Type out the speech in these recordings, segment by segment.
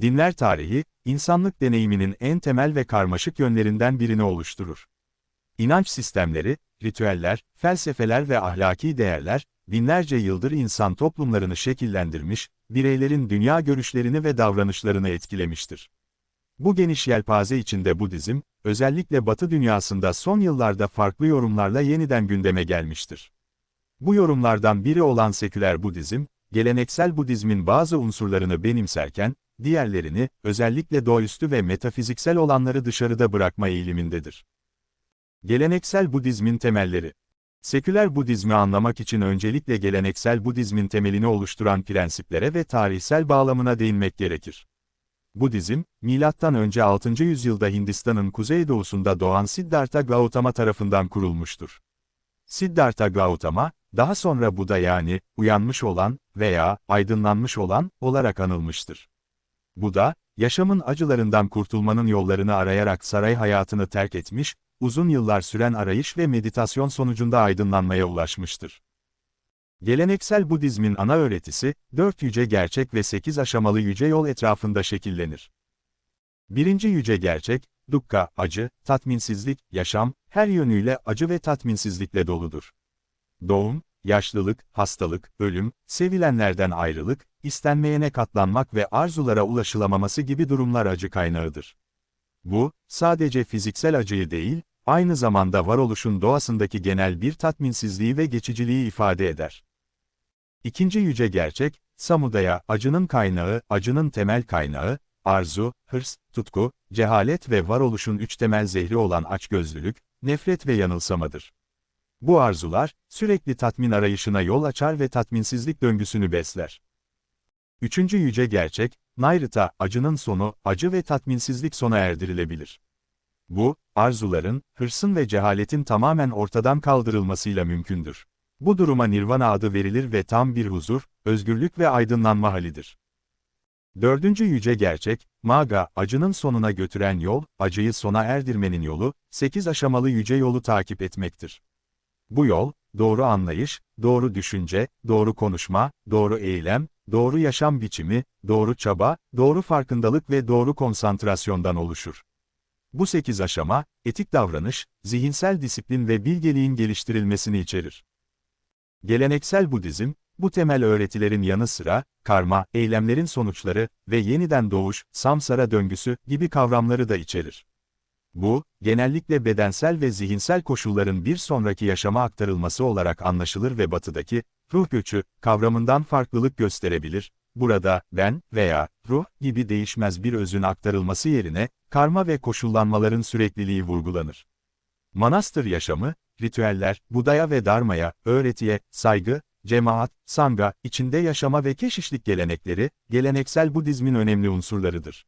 Dinler tarihi, insanlık deneyiminin en temel ve karmaşık yönlerinden birini oluşturur. İnanç sistemleri, ritüeller, felsefeler ve ahlaki değerler, binlerce yıldır insan toplumlarını şekillendirmiş, bireylerin dünya görüşlerini ve davranışlarını etkilemiştir. Bu geniş yelpaze içinde Budizm, özellikle Batı dünyasında son yıllarda farklı yorumlarla yeniden gündeme gelmiştir. Bu yorumlardan biri olan seküler Budizm, geleneksel Budizmin bazı unsurlarını benimserken, diğerlerini, özellikle doğaüstü ve metafiziksel olanları dışarıda bırakma eğilimindedir. Geleneksel Budizmin temelleri Seküler Budizmi anlamak için öncelikle geleneksel Budizmin temelini oluşturan prensiplere ve tarihsel bağlamına değinmek gerekir. Budizm, M.Ö. 6. yüzyılda Hindistan'ın kuzeydoğusunda doğan Siddhartha Gautama tarafından kurulmuştur. Siddhartha Gautama, daha sonra Buda yani, uyanmış olan veya aydınlanmış olan olarak anılmıştır. Buda, yaşamın acılarından kurtulmanın yollarını arayarak saray hayatını terk etmiş, uzun yıllar süren arayış ve meditasyon sonucunda aydınlanmaya ulaşmıştır. Geleneksel Budizmin ana öğretisi, dört yüce gerçek ve sekiz aşamalı yüce yol etrafında şekillenir. Birinci yüce gerçek, dukkha, acı, tatminsizlik, yaşam, her yönüyle acı ve tatminsizlikle doludur. Doğum, yaşlılık, hastalık, ölüm, sevilenlerden ayrılık, istenmeyene katlanmak ve arzulara ulaşılamaması gibi durumlar acı kaynağıdır. Bu, sadece fiziksel acıyı değil, aynı zamanda varoluşun doğasındaki genel bir tatminsizliği ve geçiciliği ifade eder. İkinci yüce gerçek, samudaya, acının kaynağı, acının temel kaynağı, arzu, hırs, tutku, cehalet ve varoluşun üç temel zehri olan açgözlülük, nefret ve yanılsamadır. Bu arzular, sürekli tatmin arayışına yol açar ve tatminsizlik döngüsünü besler. Üçüncü yüce gerçek, Nayrita, acının sonu, acı ve tatminsizlik sona erdirilebilir. Bu, arzuların, hırsın ve cehaletin tamamen ortadan kaldırılmasıyla mümkündür. Bu duruma nirvana adı verilir ve tam bir huzur, özgürlük ve aydınlanma halidir. Dördüncü yüce gerçek, Maga, acının sonuna götüren yol, acıyı sona erdirmenin yolu, sekiz aşamalı yüce yolu takip etmektir. Bu yol, doğru anlayış, doğru düşünce, doğru konuşma, doğru eylem, doğru yaşam biçimi, doğru çaba, doğru farkındalık ve doğru konsantrasyondan oluşur. Bu sekiz aşama, etik davranış, zihinsel disiplin ve bilgeliğin geliştirilmesini içerir. Geleneksel Budizm, bu temel öğretilerin yanı sıra, karma, eylemlerin sonuçları ve yeniden doğuş, samsara döngüsü gibi kavramları da içerir. Bu, genellikle bedensel ve zihinsel koşulların bir sonraki yaşama aktarılması olarak anlaşılır ve batıdaki, ruh göçü, kavramından farklılık gösterebilir. Burada, ben veya ruh gibi değişmez bir özün aktarılması yerine, karma ve koşullanmaların sürekliliği vurgulanır. Manastır yaşamı, ritüeller, Budaya ve Dharma'ya, öğretiye, saygı, cemaat, sangha, içinde yaşama ve keşişlik gelenekleri, geleneksel Budizmin önemli unsurlarıdır.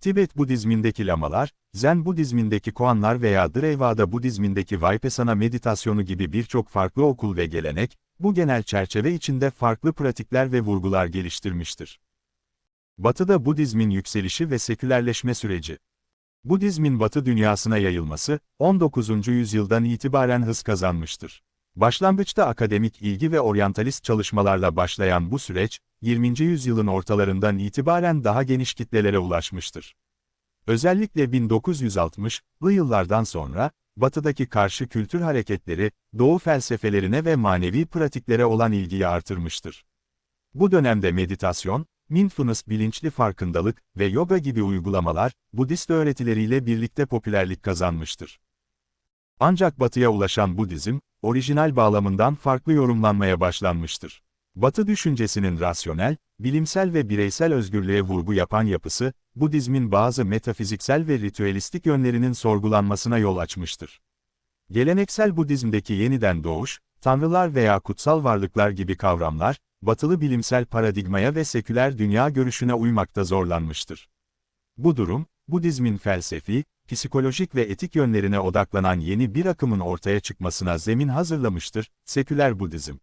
Tibet Budizmindeki lamalar, Zen Budizmindeki koanlar veya Theravada Budizmindeki Vipassana meditasyonu gibi birçok farklı okul ve gelenek, bu genel çerçeve içinde farklı pratikler ve vurgular geliştirmiştir. Batı'da Budizmin yükselişi ve sekülerleşme süreci. Budizmin Batı dünyasına yayılması, 19. yüzyıldan itibaren hız kazanmıştır. Başlangıçta akademik ilgi ve oryantalist çalışmalarla başlayan bu süreç, 20. yüzyılın ortalarından itibaren daha geniş kitlelere ulaşmıştır. Özellikle 1960'lı yıllardan sonra, Batı'daki karşı kültür hareketleri, Doğu felsefelerine ve manevi pratiklere olan ilgiyi artırmıştır. Bu dönemde meditasyon, mindfulness bilinçli farkındalık ve yoga gibi uygulamalar, Budist öğretileriyle birlikte popülerlik kazanmıştır. Ancak Batı'ya ulaşan Budizm, orijinal bağlamından farklı yorumlanmaya başlanmıştır. Batı düşüncesinin rasyonel, bilimsel ve bireysel özgürlüğe vurgu yapan yapısı, Budizmin bazı metafiziksel ve ritüelistik yönlerinin sorgulanmasına yol açmıştır. Geleneksel Budizm'deki yeniden doğuş, tanrılar veya kutsal varlıklar gibi kavramlar, batılı bilimsel paradigmaya ve seküler dünya görüşüne uymakta zorlanmıştır. Bu durum, Budizmin felsefi, psikolojik ve etik yönlerine odaklanan yeni bir akımın ortaya çıkmasına zemin hazırlamıştır, seküler Budizm.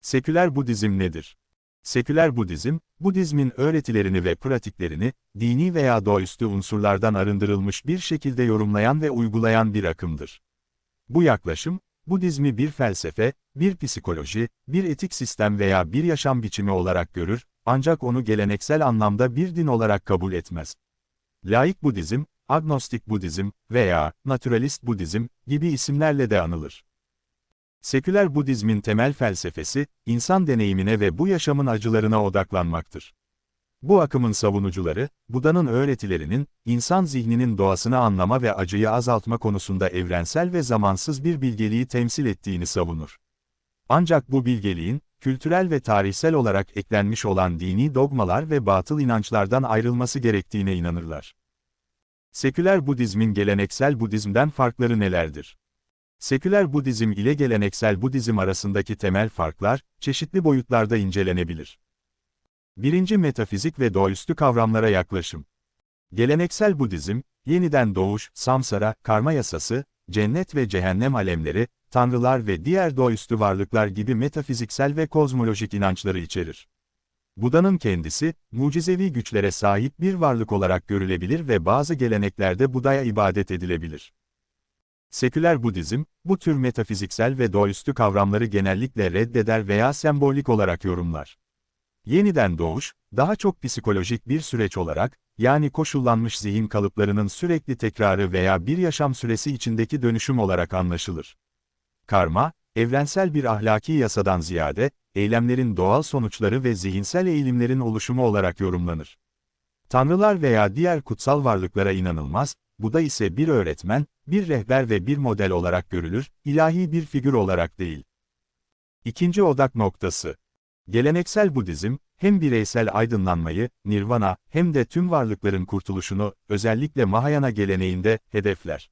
Seküler Budizm nedir? Seküler Budizm, Budizmin öğretilerini ve pratiklerini, dini veya doğaüstü unsurlardan arındırılmış bir şekilde yorumlayan ve uygulayan bir akımdır. Bu yaklaşım, Budizmi bir felsefe, bir psikoloji, bir etik sistem veya bir yaşam biçimi olarak görür, ancak onu geleneksel anlamda bir din olarak kabul etmez. Laik Budizm, Agnostik Budizm veya Naturalist Budizm gibi isimlerle de anılır. Seküler Budizmin temel felsefesi, insan deneyimine ve bu yaşamın acılarına odaklanmaktır. Bu akımın savunucuları, Buda'nın öğretilerinin, insan zihninin doğasını anlama ve acıyı azaltma konusunda evrensel ve zamansız bir bilgeliği temsil ettiğini savunur. Ancak bu bilgeliğin, kültürel ve tarihsel olarak eklenmiş olan dini dogmalar ve batıl inançlardan ayrılması gerektiğine inanırlar. Seküler Budizmin geleneksel Budizmden farkları nelerdir? Seküler Budizm ile geleneksel Budizm arasındaki temel farklar, çeşitli boyutlarda incelenebilir. Birinci metafizik ve doğaüstü kavramlara yaklaşım. Geleneksel Budizm, yeniden doğuş, samsara, karma yasası, cennet ve cehennem alemleri, tanrılar ve diğer doğaüstü varlıklar gibi metafiziksel ve kozmolojik inançları içerir. Buda'nın kendisi, mucizevi güçlere sahip bir varlık olarak görülebilir ve bazı geleneklerde Buda'ya ibadet edilebilir. Seküler Budizm, bu tür metafiziksel ve doğaüstü kavramları genellikle reddeder veya sembolik olarak yorumlar. Yeniden doğuş, daha çok psikolojik bir süreç olarak, yani koşullanmış zihin kalıplarının sürekli tekrarı veya bir yaşam süresi içindeki dönüşüm olarak anlaşılır. Karma, evrensel bir ahlaki yasadan ziyade, eylemlerin doğal sonuçları ve zihinsel eğilimlerin oluşumu olarak yorumlanır. Tanrılar veya diğer kutsal varlıklara inanılmaz, bu da ise bir öğretmen, bir rehber ve bir model olarak görülür, ilahi bir figür olarak değil. İkinci odak noktası. Geleneksel Budizm, hem bireysel aydınlanmayı, nirvana, hem de tüm varlıkların kurtuluşunu, özellikle Mahayana geleneğinde, hedefler.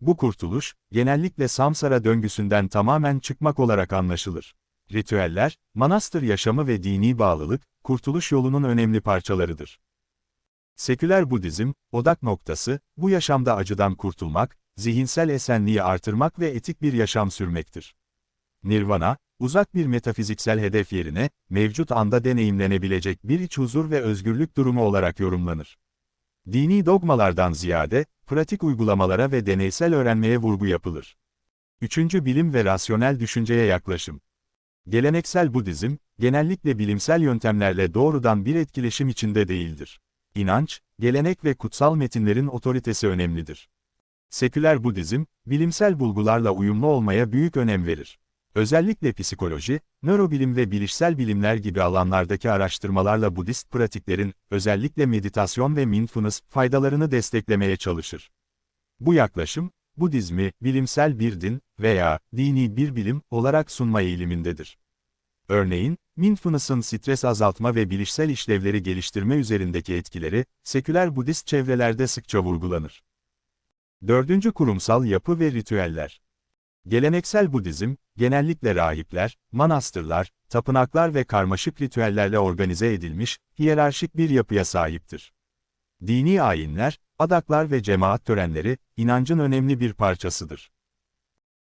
Bu kurtuluş, genellikle samsara döngüsünden tamamen çıkmak olarak anlaşılır. Ritüeller, manastır yaşamı ve dini bağlılık, kurtuluş yolunun önemli parçalarıdır. Seküler Budizm, odak noktası, bu yaşamda acıdan kurtulmak, zihinsel esenliği artırmak ve etik bir yaşam sürmektir. Nirvana, uzak bir metafiziksel hedef yerine, mevcut anda deneyimlenebilecek bir iç huzur ve özgürlük durumu olarak yorumlanır. Dini dogmalardan ziyade, pratik uygulamalara ve deneysel öğrenmeye vurgu yapılır. Üçüncü bilim ve rasyonel düşünceye yaklaşım. Geleneksel Budizm, genellikle bilimsel yöntemlerle doğrudan bir etkileşim içinde değildir. İnanç, gelenek ve kutsal metinlerin otoritesi önemlidir. Seküler Budizm, bilimsel bulgularla uyumlu olmaya büyük önem verir. Özellikle psikoloji, nörobilim ve bilişsel bilimler gibi alanlardaki araştırmalarla Budist pratiklerin, özellikle meditasyon ve mindfulness, faydalarını desteklemeye çalışır. Bu yaklaşım, Budizmi, bilimsel bir din veya dini bir bilim olarak sunma eğilimindedir. Örneğin, mindfulness'ın stres azaltma ve bilişsel işlevleri geliştirme üzerindeki etkileri, seküler Budist çevrelerde sıkça vurgulanır. Dördüncü kurumsal yapı ve ritüeller. Geleneksel Budizm, genellikle rahipler, manastırlar, tapınaklar ve karmaşık ritüellerle organize edilmiş, hiyerarşik bir yapıya sahiptir. Dini ayinler, adaklar ve cemaat törenleri, inancın önemli bir parçasıdır.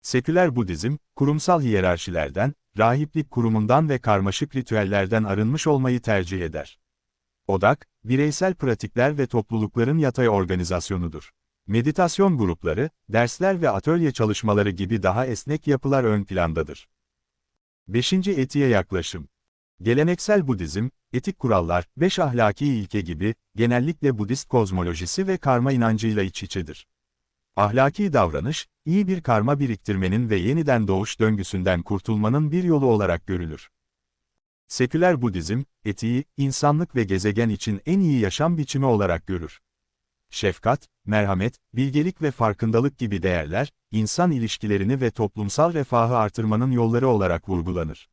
Seküler Budizm, kurumsal hiyerarşilerden, rahiplik kurumundan ve karmaşık ritüellerden arınmış olmayı tercih eder. Odak, bireysel pratikler ve toplulukların yatay organizasyonudur. Meditasyon grupları, dersler ve atölye çalışmaları gibi daha esnek yapılar ön plandadır. 5. Etiğe yaklaşım. Geleneksel Budizm, etik kurallar, beş ahlaki ilke gibi, genellikle Budist kozmolojisi ve karma inancıyla iç içedir. Ahlaki davranış, iyi bir karma biriktirmenin ve yeniden doğuş döngüsünden kurtulmanın bir yolu olarak görülür. Seküler Budizm, etiği, insanlık ve gezegen için en iyi yaşam biçimi olarak görür. Şefkat, merhamet, bilgelik ve farkındalık gibi değerler, insan ilişkilerini ve toplumsal refahı artırmanın yolları olarak vurgulanır.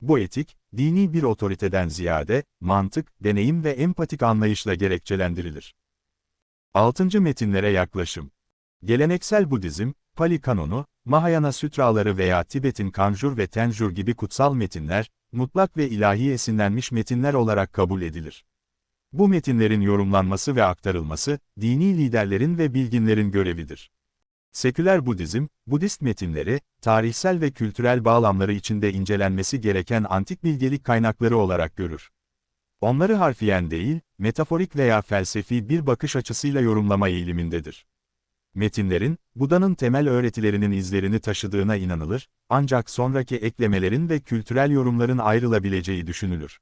Bu etik, dini bir otoriteden ziyade, mantık, deneyim ve empatik anlayışla gerekçelendirilir. 6. Metinlere yaklaşım Geleneksel Budizm, Pali Kanonu, Mahayana Sütraları veya Tibet'in Kanjur ve Tenjur gibi kutsal metinler, mutlak ve ilahi esinlenmiş metinler olarak kabul edilir. Bu metinlerin yorumlanması ve aktarılması, dini liderlerin ve bilginlerin görevidir. Seküler Budizm, Budist metinleri, tarihsel ve kültürel bağlamları içinde incelenmesi gereken antik bilgelik kaynakları olarak görür. Onları harfiyen değil, metaforik veya felsefi bir bakış açısıyla yorumlama eğilimindedir. Metinlerin, Buda'nın temel öğretilerinin izlerini taşıdığına inanılır, ancak sonraki eklemelerin ve kültürel yorumların ayrılabileceği düşünülür.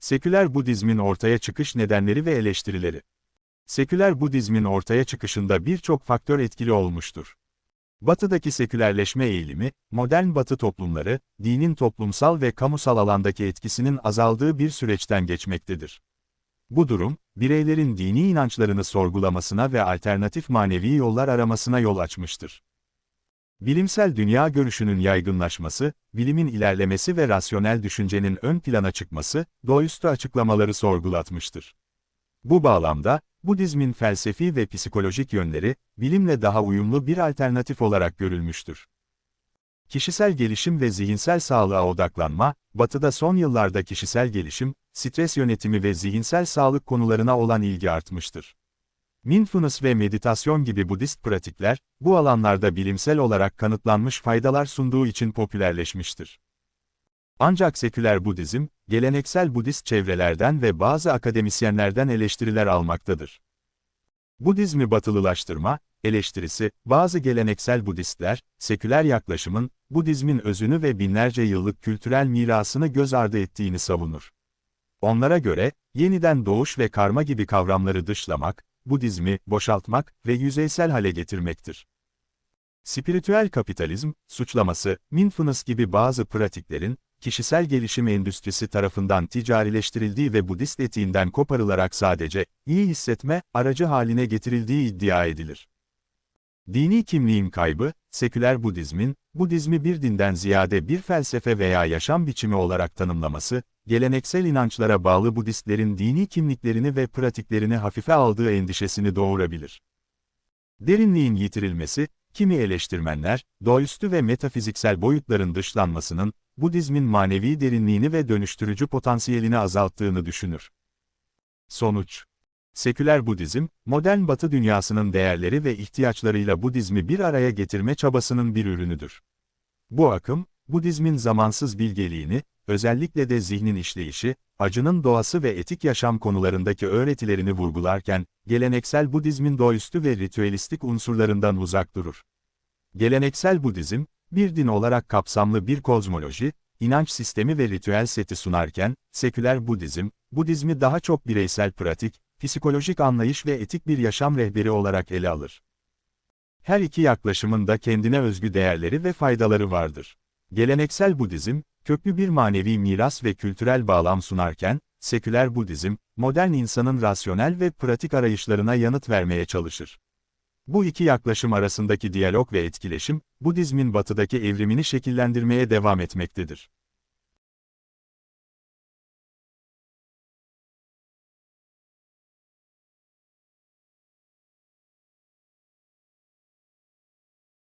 Seküler Budizmin ortaya çıkış nedenleri ve eleştirileri. Seküler Budizmin ortaya çıkışında birçok faktör etkili olmuştur. Batıdaki sekülerleşme eğilimi, modern Batı toplumları, dinin toplumsal ve kamusal alandaki etkisinin azaldığı bir süreçten geçmektedir. Bu durum, bireylerin dini inançlarını sorgulamasına ve alternatif manevi yollar aramasına yol açmıştır. Bilimsel dünya görüşünün yaygınlaşması, bilimin ilerlemesi ve rasyonel düşüncenin ön plana çıkması, doğaüstü açıklamaları sorgulatmıştır. Bu bağlamda, Budizmin felsefi ve psikolojik yönleri, bilimle daha uyumlu bir alternatif olarak görülmüştür. Kişisel gelişim ve zihinsel sağlığa odaklanma, Batı'da son yıllarda kişisel gelişim, stres yönetimi ve zihinsel sağlık konularına olan ilgi artmıştır. Mindfulness ve meditasyon gibi Budist pratikler, bu alanlarda bilimsel olarak kanıtlanmış faydalar sunduğu için popülerleşmiştir. Ancak seküler Budizm, geleneksel Budist çevrelerden ve bazı akademisyenlerden eleştiriler almaktadır. Budizmi batılılaştırma, eleştirisi, bazı geleneksel Budistler, seküler yaklaşımın, Budizmin özünü ve binlerce yıllık kültürel mirasını göz ardı ettiğini savunur. Onlara göre, yeniden doğuş ve karma gibi kavramları dışlamak, Budizmi boşaltmak ve yüzeysel hale getirmektir. Spiritüel kapitalizm, suçlaması, mindfulness gibi bazı pratiklerin, kişisel gelişim endüstrisi tarafından ticarileştirildiği ve Budist etiğinden koparılarak sadece, iyi hissetme, aracı haline getirildiği iddia edilir. Dini kimliğin kaybı, seküler Budizmin, Budizmi bir dinden ziyade bir felsefe veya yaşam biçimi olarak tanımlaması, geleneksel inançlara bağlı Budistlerin dini kimliklerini ve pratiklerini hafife aldığı endişesini doğurabilir. Derinliğin yitirilmesi, kimi eleştirmenler, doğaüstü ve metafiziksel boyutların dışlanmasının, Budizmin manevi derinliğini ve dönüştürücü potansiyelini azalttığını düşünür. Sonuç Seküler Budizm, modern Batı dünyasının değerleri ve ihtiyaçlarıyla Budizmi bir araya getirme çabasının bir ürünüdür. Bu akım, Budizmin zamansız bilgeliğini, özellikle de zihnin işleyişi, acının doğası ve etik yaşam konularındaki öğretilerini vurgularken, geleneksel Budizmin doğaüstü ve ritüelistik unsurlarından uzak durur. Geleneksel Budizm, bir din olarak kapsamlı bir kozmoloji, inanç sistemi ve ritüel seti sunarken, seküler Budizm, Budizmi daha çok bireysel pratik, psikolojik anlayış ve etik bir yaşam rehberi olarak ele alır. Her iki yaklaşımın da kendine özgü değerleri ve faydaları vardır. Geleneksel Budizm, köklü bir manevi miras ve kültürel bağlam sunarken, seküler Budizm, modern insanın rasyonel ve pratik arayışlarına yanıt vermeye çalışır. Bu iki yaklaşım arasındaki diyalog ve etkileşim, Budizmin batıdaki evrimini şekillendirmeye devam etmektedir.